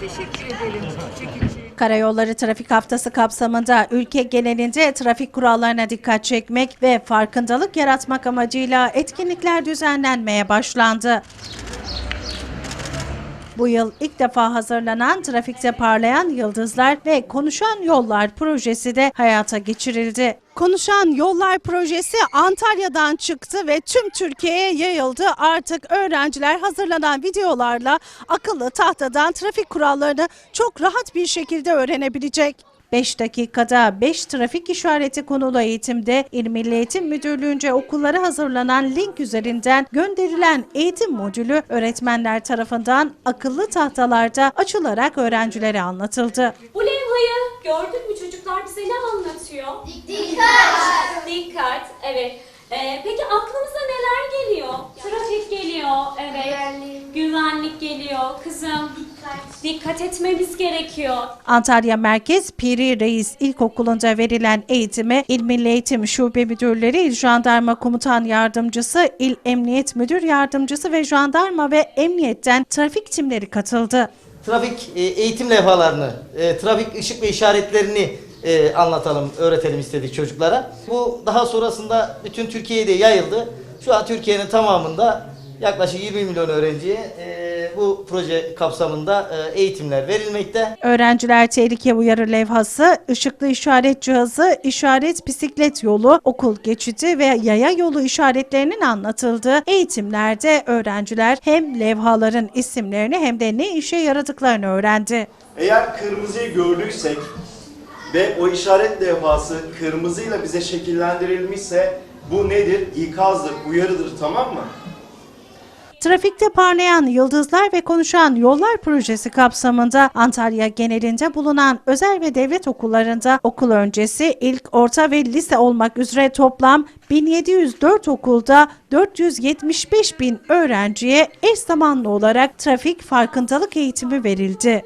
Teşekkür ederim. Karayolları Trafik Haftası kapsamında ülke genelinde trafik kurallarına dikkat çekmek ve farkındalık yaratmak amacıyla etkinlikler düzenlenmeye başlandı. Bu yıl ilk defa hazırlanan Trafikte Parlayan Yıldızlar ve Konuşan Yollar projesi de hayata geçirildi. Konuşan Yollar projesi Antalya'dan çıktı ve tüm Türkiye'ye yayıldı. Artık öğrenciler hazırlanan videolarla akıllı tahtadan trafik kurallarını çok rahat bir şekilde öğrenebilecek. 5 dakikada 5 trafik işareti konulu eğitimde İl Milli Eğitim Müdürlüğü'nce okullara hazırlanan link üzerinden gönderilen eğitim modülü öğretmenler tarafından akıllı tahtalarda açılarak öğrencilere anlatıldı. Bu levhayı gördük mü çocuklar bize ne anlatıyor? Dikkat. Dikkat, evet. Ee, peki aklınıza neler geliyor? Trafik geliyor, evet. Güvenlik. Güvenlik geliyor, kızım. Dikkat etmemiz gerekiyor. Antalya Merkez Piri Reis İlkokulu'nda verilen eğitime İl Milli Eğitim Şube Müdürleri, İl Jandarma Komutan Yardımcısı, İl Emniyet Müdür Yardımcısı ve Jandarma ve Emniyet'ten trafik timleri katıldı. trafik e, eğitim levhalarını, e, trafik ışık ve işaretlerini e, anlatalım, öğretelim istedik çocuklara. Bu daha sonrasında bütün Türkiye'de yayıldı. Şu an Türkiye'nin tamamında yaklaşık 20 milyon öğrenciye e, bu proje kapsamında e, eğitimler verilmekte. Öğrenciler tehlike uyarı levhası, ışıklı işaret cihazı, işaret bisiklet yolu, okul geçidi ve yaya yolu işaretlerinin anlatıldığı eğitimlerde öğrenciler hem levhaların isimlerini hem de ne işe yaradıklarını öğrendi. Eğer kırmızıyı gördüysek ve o işaret levhası kırmızıyla bize şekillendirilmişse bu nedir? İkazdır, uyarıdır tamam mı? Trafikte parlayan yıldızlar ve konuşan yollar projesi kapsamında Antalya genelinde bulunan özel ve devlet okullarında okul öncesi ilk, orta ve lise olmak üzere toplam 1704 okulda 475 bin öğrenciye eş zamanlı olarak trafik farkındalık eğitimi verildi.